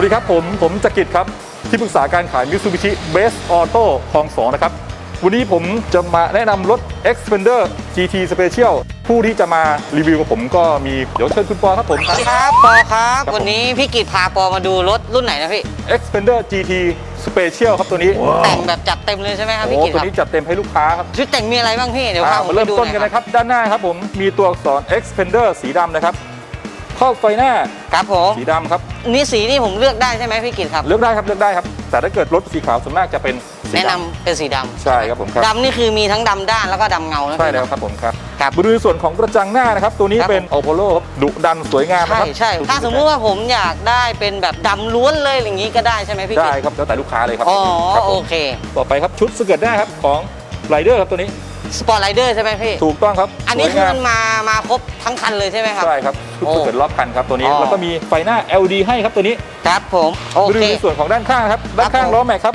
วัสดีครับผม ผมจักริดครับ ที่ปรึกษาการขาย Mitsubishi Base Auto คลอง2นะครับ วันนี้ผมจะมาแนะนำรถ Xpander GT Special ผู้ที่จะมารีวิวกับผมก็มี เดี๋ยวเชิญคุณปอครับผมสวัสดีครับปอครับครับผมวันนี้พี่กิตพาปอมาดูรถรุ่นไหนนะพี่ Xpander GT Special ครับตัวนี้ แต่งแบบจัดเต็มเลยใช่ไหมครับโอ้พี่กิตตัวครับนี้จัดเต็มให้ลูกค้าครับ ชุดแต่งมีอะไรบ้างพี่ เดี๋ยวพาอ่าผมมาไปเริ่มดูต้นหกันอยนะครับ ด้านหน้าครับผม มีตัวอักษร Xpander สีดำนะครับ ครอบไฟหน้าครับผมสีดำครับนี่สีนี่ผมเลือกได้ใช่ไหมพี่กิตครับ เลือกได้ครับเลือกได้ครับ แต่ถ้าเกิดรถสีขาวส่วนมากจะเป็นสีแนะนำดำเป็นสีดำใช่ครับผมครับดำนี่คือมีทั้งดำด้านแล้วก็ดำเงานะใช่พี่แล้วครับผมครับครับมาดูในส่วนของกระจังหน้านะครับ ตัวนี้ครับ เป็น a p o l o ครับดุดันสวยงามนะใช่ครับใช่ถ้าสมมุติว่าผมอยากได้เป็นแบบดำล้วนเลยอย่างนี้ก็ได้ใช่ไหมพี่กิได้ตครับแล้วแต่ลูกค้าเลยครับอ๋อครับผโอมเค ต่อไปครับชุดสเกิร์ตหน้าครับของไรเดอร์ครับตัวนี้ สปอร์ตไรเดอร์ใช่ไหมพี่ ถูกต้องครับอันนี้สวยคืองามมันมามาครบทั้งคันเลยใช่ไหมครับ ใช่ครับชุดโอ้สเกิร์ตรอบคันครับตัวนี้ อ๋อ แล้วก็มีไฟหน้า LED ให้ครับตัวนี้ครับผมโอมาดูเค ในส่วนของด้านข้างครับ ด้านข้างผม ล้อแม็กครับ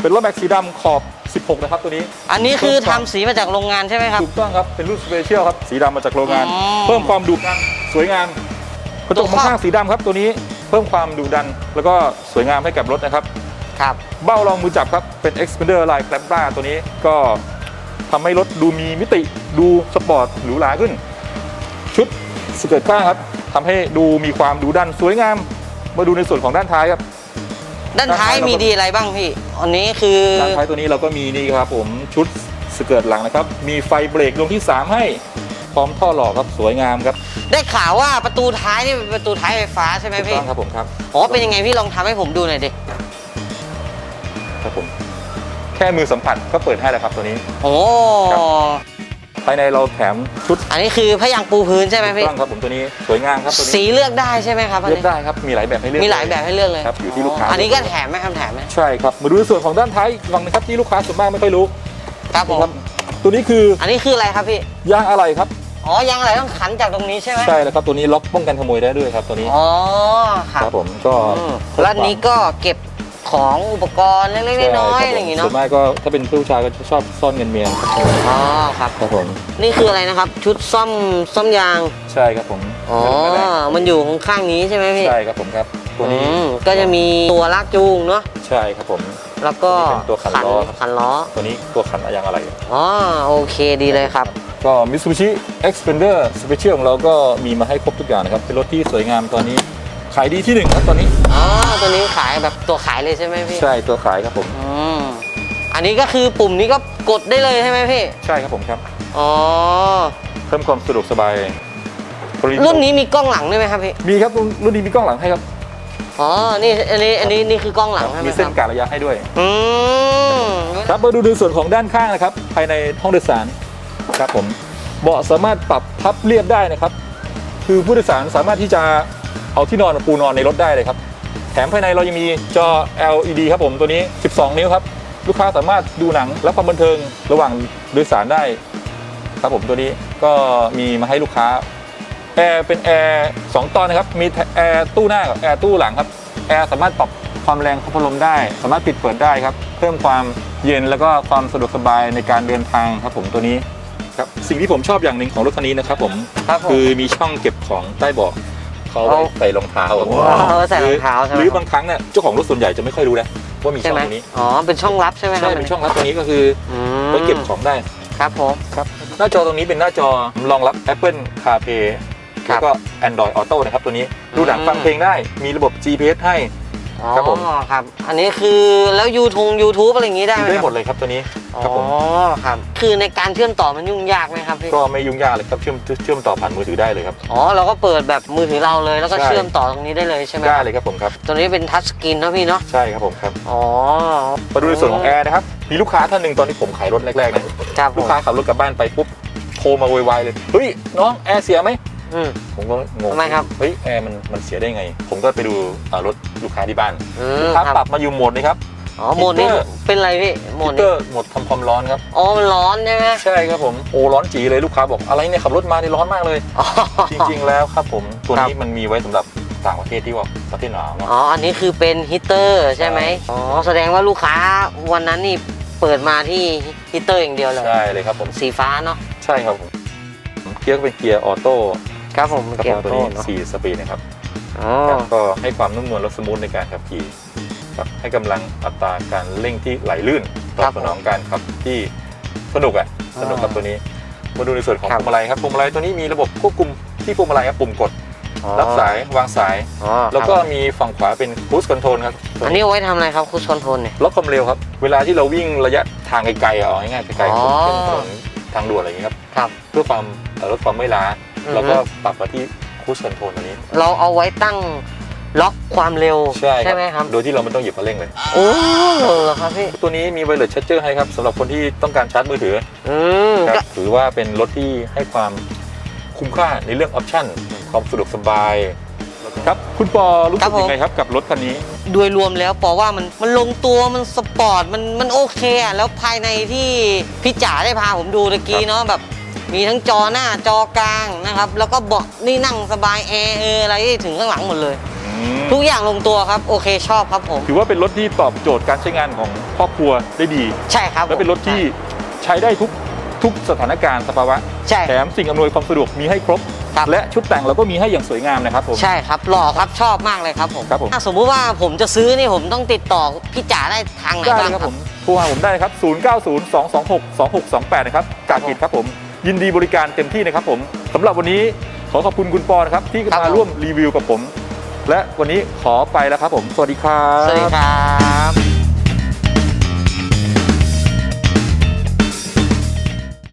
เป็นล้อแม็กสีดำขอบ 16 นะครับตัวนี้ อันนี้คือทำสีมาจากโรงงานใช่ไหมครับ ถูกต้องครับ เป็นรุ่นสเปเชียลครับ สีดำมาจากโรงงาน อ๋อเพิ่มความดุดันสวยงามกระจตักวมองครอบข้างสีดำครับตัวนี้ เพิ่มความดุดัน แล้วก็สวยงามให้กับรถนะครับ ครับ เบ้ารองมือจับครับ เป็น Xpander ลายแคลปบ้าตัวนี้ก็ ทำให้รถดูมีมิติดูสปอร์ตหรูหราขึ้น ชุดสเกิร์ตข้างครับทำให้ดูมีความดูดันสวยงาม มาดูในส่วนของด้านท้ายครับด้านท้ายด้านท้ายมีดีอะไรบ้างพี่อันนี้คือด้านท้ายตัวนี้เราก็มีนี่ครับผมชุดสเกิร์ตหลังนะครับ มีไฟเบรกดวงที่ 3 ให้พร้อมท่อหล่อครับสวยงามครับ ได้ข่าวว่าประตูท้ายนี่เป็นประตูท้ายไฟฟ้าใช่ไหมถูกพี่ต้องครับผมครับอ๋อเป็นยังไงพี่ลองทำให้ผมดูหน่อยดิครับผมแค่มือสัมผัสก็เปิดให้แล้วครับตัวนี้ โอ้ครับ ภายในเราแถมชุดอันนี้คือพยางปูพื้นใช่ไหมถูกพี่ต้องครับผมตัวนี้สวยงามครับตัวนี้สีเลือกได้ใช่ไหมครับอันเลือกนี้ได้ครับมีหลายแบบให้เลือกมีหลายแบบให้เลือกเลยครับอยู่ที่ลูกค้าอันนี้ก็แถมไหมครับแถมไหมใช่ครับมาดูในส่วนของด้านท้ายอีกฝั่งนะครับที่ลูกค้าส่วนมากไม่ค่อยรู้ครับผมนะครับตัวนี้คืออันนี้คืออะไรครับพี่ ยางอะไหล่ครับ อ๋อยางอะไรต้องขันจากตรงนี้ใช่ไหมใช่แล้วครับตัวนี้ล็อกป้องกันขโมยได้ด้วยครับตัวนี้อ๋อครับครับผมก็อืมแล้วอันนี้ก็เก็บ ของอุปกรณ์เล็กๆน้อยๆอะไรอย่างงี้ส่เนาะวนมากก็ถ้าเป็นผู้ชายก็จะชอบซ่อนเงินเมียอ๋อครับครับผมนี่คืออะไรนะครับ ชุดซ่อมซ่อมยางใช่ครับผมอ๋อมันอยู่ข้างๆนี้ใช่ไหมพี่ใช่ครับผมครับตัวนี้อืมก็จะมีตัวลากจูงเนาะใช่ครับผมแล้วก็ตัวนี้เป็นตัวขันล้อครับขันล้อ ตัวนี้ตัวขันยางอะไรอ๋อโอเคดีเลยครับก็ Mitsubishi Xpander Special ของเราก็มีมาให้ครบทุกอย่างนะครับ เป็นรถที่สวยงามตอนนี้ ขายดีที่หนึ่งครับตอนนี้ อ๋อตัวนี้ขายแบบตัวขายเลยใช่ไหมพี่ใช่ตัวขายครับผม อืมอันนี้ก็คือปุ่มนี้ก็กดได้เลยใช่ไหมพี่ ใช่ครับผมครับ อ๋อ เพิ่มความสะดวกสบายรุ่นนี้มีกล้องหลังด้วยไหมครับพี่ มีครับรุ่นรุ่นนี้มีกล้องหลังให้ครับอ๋อ นี่อันนี้อันนี้นี่คือกล้องหลังใช่ไหมมีคเส้นรับการระยะให้ด้วย อืมครับมาดูในส่วนของด้านข้างนะครับ ภายในห้องโดยสารครับผมเบาะสามารถปรับพับเรียบได้นะครับ คือผู้โดยสารสามารถที่จะ เอาที่นอนมาปูนอนในรถได้เลยครับ แถมภายในเรายังมีจอ LED ครับผมตัวนี้ 12 นิ้วครับ ลูกค้าสามารถดูหนังและความบันเทิงระหว่างโดยสารได้ครับผมตัวนี้ก็มีมาให้ลูกค้าแอร์เป็นแอร์สองตอนนะครับ มีแอร์ตู้หน้ากับแอร์ตู้หลังครับ แอร์สามารถปรับความแรงของพัดลมได้ สามารถปิดเปิดได้ครับ เพิ่มความเย็นแล้วก็ความสะดวกสบายในการเดินทางครับผมตัวนี้ครับสิ่งที่ผมชอบอย่างหนึ่งของรถคันนี้นะครับผมครับผมคือมีช่องเก็บของใต้เบาะ เขาไว้เอาใส่รองเท้าอะเอาไว้ใส่รองเท้าใช่ไหม หรือบางครั้งเนี่ยเจ้าของรถส่วนใหญ่จะไม่ค่อยรู้นะว่ามีช่ใช่องไหมตรงนี้อ๋อ เป็นช่องลับใช่ไหมครัใช่บเป็นช่องลับตรงนี้ก็คืออืมไว้เก็บของได้ ครับผมครับหน้าจอตรงนี้เป็นหน้าจอรองรับ Apple CarPlay ครัแล้บวก็ Android Auto นะครับตัวนี้ ดูหนังอืม ฟังเพลงได้ มีระบบ GPS ให้อ๋อ ครับผมครับ อันนี้คือแล้วยูทงยูทูบอะไรอย่างงี้ได้ไหมได้ครับหมดเลยครับตัวนี้ครับผมอ๋อครับ คือในการเชื่อมต่อมันยุ่งยากไหมครับพี่ ก็ไม่ยุ่งยากเลยครับเชื่อมเชื่อมต่อผ่านมือถือได้เลยครับ อ๋อเราก็เปิดแบบมือถือเราเลยแล้วก็ใช่ เชื่อมต่อตรงนี้ได้เลยใช่ไหมได้ครับเลยครับผมครับ ตัวนี้เป็นทัชสกรีนนะพี่เนาะ ใช่ครับผมครับอ๋อ มาดูในส่วนของแอร์นะครับ มีลูกค้าท่านหนึ่งตอนที่ผมขายรถแรกๆนะครับผลูกมค้าขับรถกลับบ้านไปปุ๊บโทรมาโวยวายเลย เฮ้ย น้องแอร์เสียไหม อืม ผมก็งงทำไมครับเฮ้ยแอร์มันมันเสียได้ไง ผมก็ไปดูอ่ารถลูกค้าที่บ้านอืลูมกค้าครับ ปรับมาอยู่โหมดนี้ครับ อ๋อโหมดนี้ฮีตเตอร์ เป็นอะไรพี่โหมฮีดตเตนี้อร์โหมดทำความร้อนครับ อ๋อมันร้อนใช่ไหมใช่ครับผมโอ้ร้อนจีเลยลูกค้าบอกอะไรเนี่ยขับรถมานี่ร้อนมากเลย อ๋อ จริง ๆ แล้วครับผมตัวครับนี้มันมีไว้สำหรับต่างประเทศที่ว่าประเทศหนาวเนาะอ๋อ อันนี้คือเป็นฮีตเตอร์ใช่ไหม ใช่ อ๋อ แสดงว่าลูกค้าวันนั้นนี่เปิดมาที่ฮีตเตอร์อย่างเดียวเลย ใช่เลยครับผม สีฟ้าเนาะ ใช่ครับผมเกียร์ก็เป็นเกียร์ออโต้ ครับผมครับเกี่ผยวมตัวโต้นี้เนาะ4สปีดนะครับอ๋อครับก็ให้ความนุ่มนวลและสมูทในการขับขี่ครับให้กำลังอัตราการเร่งที่ไหลลื่นตอบสนองการขับที่สนุกอะสนุกกับตัวนี้มาดูในส่วนของพวงมาลัยครับพวงมาลัยตัวนี้มีระบบควบคุมที่พวงมาลัยครับปุ่มกดรับสายวางสายอ๋อแล้วก็ครับมีฝั่งขวาเป็นคูสคอนโทรลครับ อันนี้เอาไว้ทำอะไรครับคุณชนทนเนี่ยล็อกความเร็วครับ เวลาที่เราวิ่งระยะทางไกลๆอะเอาง่ายๆไกลอ๋อๆเช่นถนนทางด่วนอะไรอย่างนี้ครับครับเพื่อความเอ่อลดความไม่ล้า อือฮึเราก็ปรับมาที่คูสคอนโทรลตัวนี้เราเอาไว้ตั้งล็อกความเร็วใช่ไหมครับ โดยที่เราไม่ต้องหยิบมาเร่งเลย โอ้เหรอครับพี่ ตัวนี้มีไวเลสชาร์เจอร์ให้ครับสำหรับคนที่ต้องการชาร์จมือถืออืมคก็รับถือว่าเป็นรถที่ให้ความคุ้มค่าในเรื่องออปชั่นความสะดวกสบายครับคุณปอรู้สึกยังไงครับกับรถคันนี้ โดยรวมแล้วปอว่ามันมันลงตัวมันสปอร์ตมันมันโอเคอะแล้วภายในที่พี่จ๋าได้พาผมดูตะกี้เนาะแบบ มีทั้งจอหน้าจอกลางนะครับ แล้วก็เบาะนี่นั่งสบายแอร์เอออะไรถึงข้างหลังหมดเลย ทุกอย่างลงตัวครับโอเคชอบครับผม ถือว่าเป็นรถที่ตอบโจทย์การใช้งานของครอบครัวได้ดี ใช่ครับและเป็นรถที่ใช้ได้ทุกทุกสถานการณ์สภาวะใช่แถมสิ่งอำนวยความสะดวกมีให้ครบครับและชุดแต่งเราก็มีให้อย่างสวยงามนะครับผม ใช่ครับหล่อครับชอบมากเลยครับผมครับผมถ้าสมมุติว่าผมจะซื้อนี่ผมต้องติดต่อพี่จ๋าได้ทางไหนได้บ้างเลยครับครัผบมโทรหาผมได้นะครับ 0902262628 นะครับกากิจครับผม ยินดีบริการเต็มที่นะครับผมสำหรับวันนี้ขอขอบคุณคุณปอนะครับที่ครับมาผมร่วมรีวิวกับผม และวันนี้ขอไปแล้วครับผม สวัสดีครับ สวัสดีครับ